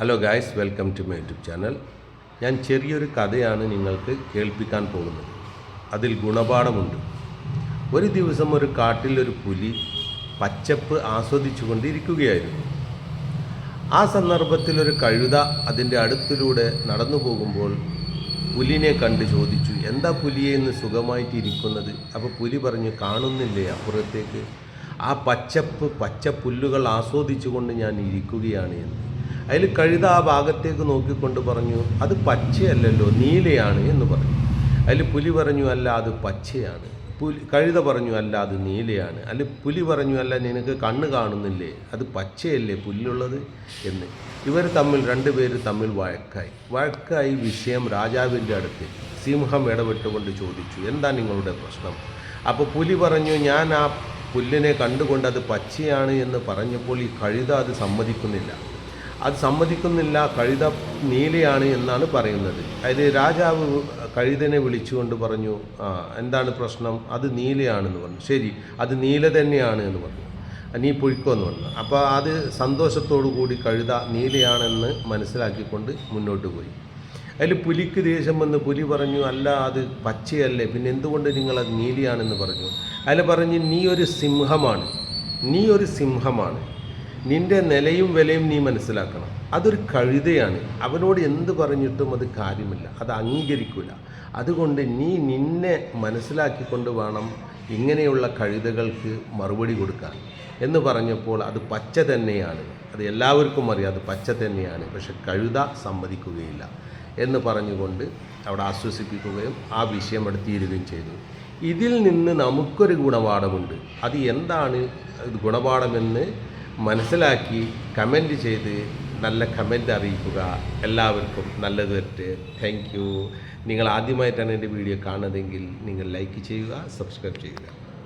Hello guys welcome to my YouTube channel ഞാൻ ചെറിയൊരു കഥയാണ് നിങ്ങൾക്ക് കേൾപ്പിക്കാൻ പോകുന്നത്. അതിൽ ഗുണപാഠമുണ്ട്. ഒരു ദിവസം ഒരു കാട്ടിൽ ഒരു പുലി പച്ചപ്പ് ആസ്വദിച്ചുകൊണ്ടിരിക്കുകയായിരുന്നു. ആ സന്ദർഭത്തിൽ ഒരു കഴുത അതിന്റെ അടുത്തിലൂടെ നടന്നു പോകുമ്പോൾ പുലിനെ കണ്ട് ചോദിച്ചു എന്താ പുലിയെ ഇന്ന് സുഖമായിട്ടിരിക്കുന്നത് അപ്പോൾ പുലി പറഞ്ഞു കാണുന്നില്ലേ അപ്പുറത്തേക്ക്? ആ പച്ചപ്പ് പച്ച പുല്ലുകൾ ആസ്വദിച്ചുകൊണ്ട് ഞാൻ ഇരിക്കുകയാണ് എന്ന്. അതിൽ കഴുത ആ ഭാഗത്തേക്ക് നോക്കിക്കൊണ്ട് പറഞ്ഞു അത് പച്ചയല്ലല്ലോ നീലയാണ് എന്ന് പറഞ്ഞു. അതിൽ പുലി പറഞ്ഞു അല്ല അത് പച്ചയാണ്. പുലി കഴുത പറഞ്ഞു അല്ല അത് നീലയാണ്. അല്ല പുലി പറഞ്ഞു അല്ല നിനക്ക് കണ്ണ് കാണുന്നില്ലേ? അത് പച്ചയല്ലേ പുല്ലുള്ളത്? എന്ന്. ഇവർ തമ്മിൽ രണ്ടുപേര് തമ്മിൽ വഴക്കായി. വഴക്കായി വിഷയം രാജാവിന്റെ അടുത്ത്. സിംഹം ഇടപെട്ടുകൊണ്ട് ചോദിച്ചു എന്താ നിങ്ങളുടെ പ്രശ്നം? അപ്പോൾ പുലി പറഞ്ഞു ഞാൻ ആ പുല്ലിനെ കണ്ടുകൊണ്ട് അത് പച്ചയാണ് എന്ന് പറഞ്ഞപ്പോൾ ഈ കഴുത അത് സമ്മതിക്കുന്നില്ല. അത് സമ്മതിക്കുന്നില്ല കഴുത നീലയാണ് എന്നാണ് പറയുന്നത്. അതിൽ രാജാവ് കഴുതനെ വിളിച്ചുകൊണ്ട് പറഞ്ഞു ആ എന്താണ് പ്രശ്നം? അത് നീലയാണെന്ന് പറഞ്ഞു. ശരി അത് നീല തന്നെയാണ് എന്ന് പറഞ്ഞു. നീ പൊഴിക്കോ എന്ന് പറഞ്ഞു. അപ്പോൾ അത് സന്തോഷത്തോടു കൂടി കഴുത നീലയാണെന്ന് മനസ്സിലാക്കിക്കൊണ്ട് മുന്നോട്ട് പോയി. അതിൽ പുലിക്ക് ദേഷ്യം വന്ന് പുലി പറഞ്ഞു അല്ല അത് പച്ചയല്ലേ. പിന്നെ എന്തുകൊണ്ട് നിങ്ങളത് നീലിയാണെന്ന് പറഞ്ഞു? അതിൽ പറഞ്ഞു നീ ഒരു സിംഹമാണ്. നീ ഒരു സിംഹമാണ്. നിന്റെ നിലയും വിലയും നീ മനസ്സിലാക്കണം. അതൊരു കഴുതയാണ്. അവനോട് എന്ത് പറഞ്ഞിട്ടും അത് കാര്യമില്ല. അത് അംഗീകരിക്കില്ല അതുകൊണ്ട് നീ നിന്നെ മനസ്സിലാക്കിക്കൊണ്ട് വേണം ഇങ്ങനെയുള്ള കഴുതകൾക്ക് മറുപടി കൊടുക്കാൻ. എന്ന് പറഞ്ഞപ്പോൾ അത് പച്ച തന്നെയാണ്. അത് എല്ലാവർക്കും അറിയാം അത് പച്ച തന്നെയാണ്. പക്ഷെ കഴുത സമ്മതിക്കുകയില്ല എന്ന് പറഞ്ഞുകൊണ്ട് അവിടെ ആശ്വസിപ്പിക്കുകയും ആ വിഷയം അവിടെ തീരുകയും ചെയ്തു. ഇതിൽ നിന്ന് നമുക്കൊരു ഗുണപാഠമുണ്ട്. അത് എന്താണ് ഗുണപാഠമെന്ന് മനസ്സിലാക്കി കമന്റ് ചെയ്ത് നല്ല കമന്റ് അറിയിക്കുക. എല്ലാവർക്കും നല്ലത് വരട്ടെ. താങ്ക് യു നിങ്ങൾ ആദ്യമായിട്ടാണ് എന്റെ വീഡിയോ കാണുന്നതെങ്കിൽ നിങ്ങൾ ലൈക്ക് ചെയ്യുക സബ്സ്ക്രൈബ് ചെയ്യുക.